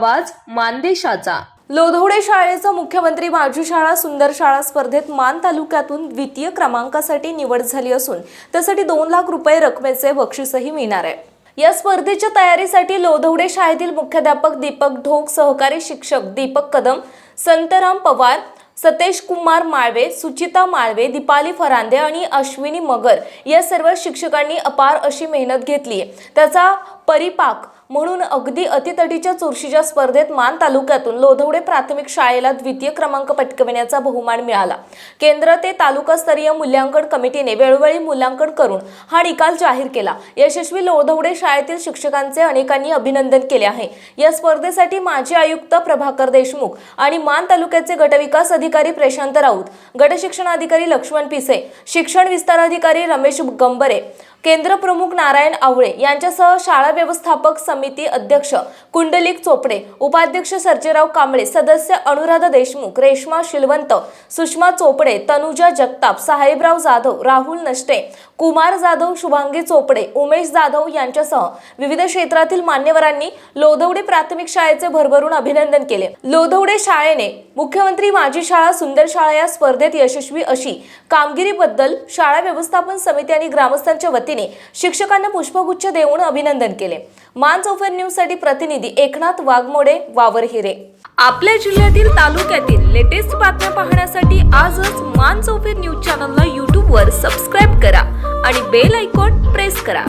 आवाज मानदेशाचा. लोधवडे शाळेचं मुख्यमंत्री माझी शाळा सुंदर शाळा स्पर्धेत मान तालुक्यातून द्वितीय क्रमांकासाठी निवड झाली असून त्यासाठी दोन लाख रुपये रकमेचे बक्षीसही मिळणार आहे. या स्पर्धेच्या तयारीसाठी लोधवडे शाळेतील मुख्याध्यापक दीपक ढोक सहकारी शिक्षक दीपक कदम संतराम पवार सतेश कुमार माळवे सुचिता माळवे दीपाली फरांदे आणि अश्विनी मगर या सर्व शिक्षकांनी अपार अशी मेहनत घेतली त्याचा परिपाक म्हणून अगदी अतितटीच्या चुरशीच्या स्पर्धेत मान तालुक्यातून लोधवडे प्राथमिक शाळेला द्वितीय क्रमांक पटकविण्याचा बहुमान मिळाला. केंद्र ते तालुकास्तरीय मूल्यांकन कमिटीने वेळोवेळी मूल्यांकन करून हा निकाल जाहीर केला. यशस्वी लोधवडे शाळेतील शिक्षकांचे अनेकांनी अभिनंदन केले आहे. या स्पर्धेसाठी माजी आयुक्त प्रभाकर देशमुख आणि मान तालुक्याचे गटविकास अधिकारी प्रशांत राऊत गटशिक्षणाधिकारी अधिकारी लक्ष्मण पिसे शिक्षण विस्तार अधिकारी रमेश गंबरे केंद्र प्रमुख नारायण आवळे यांच्यासह शाळा व्यवस्थापक समिती अध्यक्ष कुंडलिक चोपडे उपाध्यक्ष सर्जेराव कांबळे सदस्य अनुराधा देशमुख रेश्मा शिलवंत सुषमा चोपडे तनुजा जगताप साहेबराव जाधव राहुल नष्टे कुमार जाधव शुभांगी चोपडे उमेश जाधव यांच्यासह विविध क्षेत्रातील मान्यवरांनी लोधवडे प्राथमिक शाळेचे भरभरून अभिनंदन केले. लोधवडे शाळेने मुख्यमंत्री माझी शाळा सुंदर शाळा या स्पर्धेत यशस्वी अशी कामगिरीबद्दल शाळा व्यवस्थापन समिती आणि ग्रामस्थांच्या वतीने शिक्षकांना पुष्पगुच्छ देऊन अभिनंदन केले. मान चौफेर न्यूजसाठी प्रतिनिधी एकनाथ वाघमोडे वावर हिरे. आपल्या जिल्ह्यातील तालुक्यातील लेटेस्ट बातम्या पाहण्यासाठी आजच मान चौफेर न्यूज चॅनलला यूट्यूबवर सबस्क्राईब करा आणि बेल आयकॉन प्रेस करा.